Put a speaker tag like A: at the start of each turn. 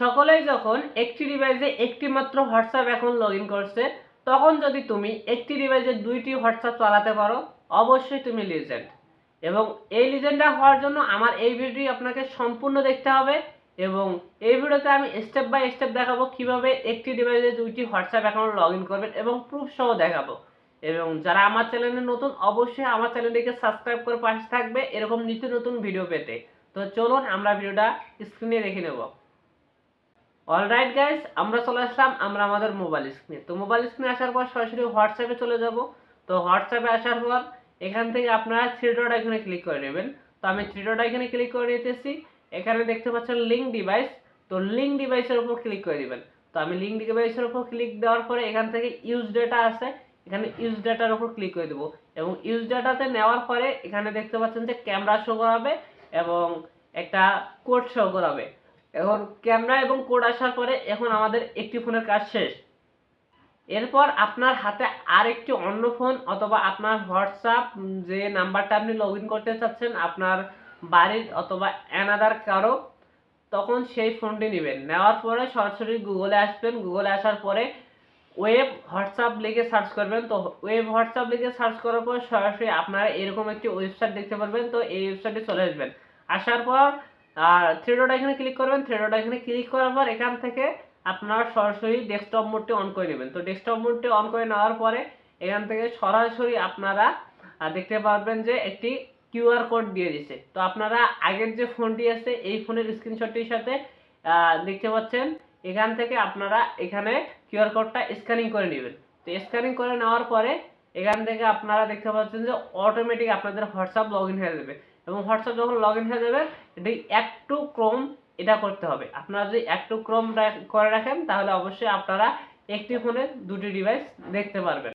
A: সকলেই যখন একটি ডিভাইসে একটি মাত্র হোয়াটসঅ্যাপ এখন লগ ইন করছে, তখন যদি তুমি একটি ডিভাইসে দুইটি হোয়াটসঅ্যাপ চালাতে পারো, অবশ্যই তুমি লিজেন্ড এবং এই লিজেন্ডটা হওয়ার জন্য আমার এই ভিডিওটি আপনাকে সম্পূর্ণ দেখতে হবে এবং এই ভিডিওতে আমি স্টেপ বাই স্টেপ দেখাবো কীভাবে একটি ডিভাইসে দুইটি হোয়াটসঅ্যাপ অ্যাকাউন্ট লগ ইন করবেন এবং প্রুফ সহ দেখাবো। এবং যারা আমার চ্যানেলে নতুন, অবশ্যই আমার চ্যানেলটিকে সাবস্ক্রাইব করে পাশে থাকবে এরকম নিত্য নতুন ভিডিও পেতে। তো চলুন আমরা ভিডিওটা স্ক্রিনে দেখে নেব। অলরাইট গাইস আমরা চলে আসলাম, আমরা আমাদের মোবাইল স্ক্রিনে তো মোবাইল স্ক্রিনে আসার পর সরাসরি হোয়াটসঅ্যাপে চলে যাব। তো হোয়াটসঅ্যাপে আসার পর এখান থেকে আপনারা থ্রি ডট আইকনে ক্লিক করে নেবেন। তো আমি থ্রি ডট আইকনে ক্লিক করে নিতেছি। এখানে দেখতে পাচ্ছেন লিঙ্ক ডিভাইস তো লিঙ্ক ডিভাইসের উপর ক্লিক করে দিবেন। তো আমি লিঙ্ক ডিভাইসের উপর ক্লিক দেওয়ার পরে এখান থেকে ইউজ ডেটা আছে। এখানে ইউজ ডাটার উপর ক্লিক করে দেবো। এবং ইউজ ডাটাতে নেওয়ার পরে এখানে দেখতে পাচ্ছেন যে ক্যামেরা শো করাবে এবং একটা কোড শো করাবে। এখন ক্যামেরা এবং কোড আসার পরে এখন আমাদের একটি ফোনের কাজ শেষ। এরপর আপনার হাতে আরেকটি অন্য ফোন অথবা আপনার হোয়াটসঅ্যাপ, যে নাম্বারটা আপনি লগ করতে চাচ্ছেন, আপনার বাড়ির অথবা অ্যানাদার কারও, তখন সেই ফোনটি নেবেন। নেওয়ার পরে সরাসরি গুগলে আসবেন। গুগলে আসার পরে ওয়েব হোয়াটসঅ্যাপ লিখে সার্চ করবেন। তো ওয়েব হোয়াটসঅ্যাপ লিখে সার্চ করার পর সরাসরি আপনারা এরকম একটি ওয়েবসাইট দেখতে পারবেন। তো এই ওয়েবসাইটে চলে আসবেন। আসার পর থ্রি ডট এখানে ক্লিক করবেন থ্রি ডট এখানে ক্লিক করার পর এখান থেকে আপনারা সরাসরি ডেস্কটপ মোডটি অন করে নেবেন। তো ডেস্কটপ মোডটি অন করে নেওয়ার পরে এখান থেকে সরাসরি আপনারা দেখতে পারবেন যে একটি কিউআর কোড দিয়ে দিছে তো আপনারা আগের যে ফোনটি আছে, এই ফোনের স্ক্রিনশটটির সাথে দেখতে পাচ্ছেন, এখান থেকে আপনারা এখানে কিউআর কোডটা স্ক্যানিং করে নেবেন। তো স্ক্যানিং করে নেওয়ার পরে এখান থেকে আপনারা দেখতে পাচ্ছেন যে অটোমেটিক আপনাদের হোয়াটসঅ্যাপ লগ হয়ে যাবে। এবং হোয়াটসঅ্যাপ যখন লগ ইন হয়ে যাবে, এটি একটু ক্রোম এটা করতে হবে। আপনারা যদি একটু ক্রোম করে রাখেন, তাহলে অবশ্যই আপনারা একটি ফোনে দুটি ডিভাইস দেখতে পারবেন।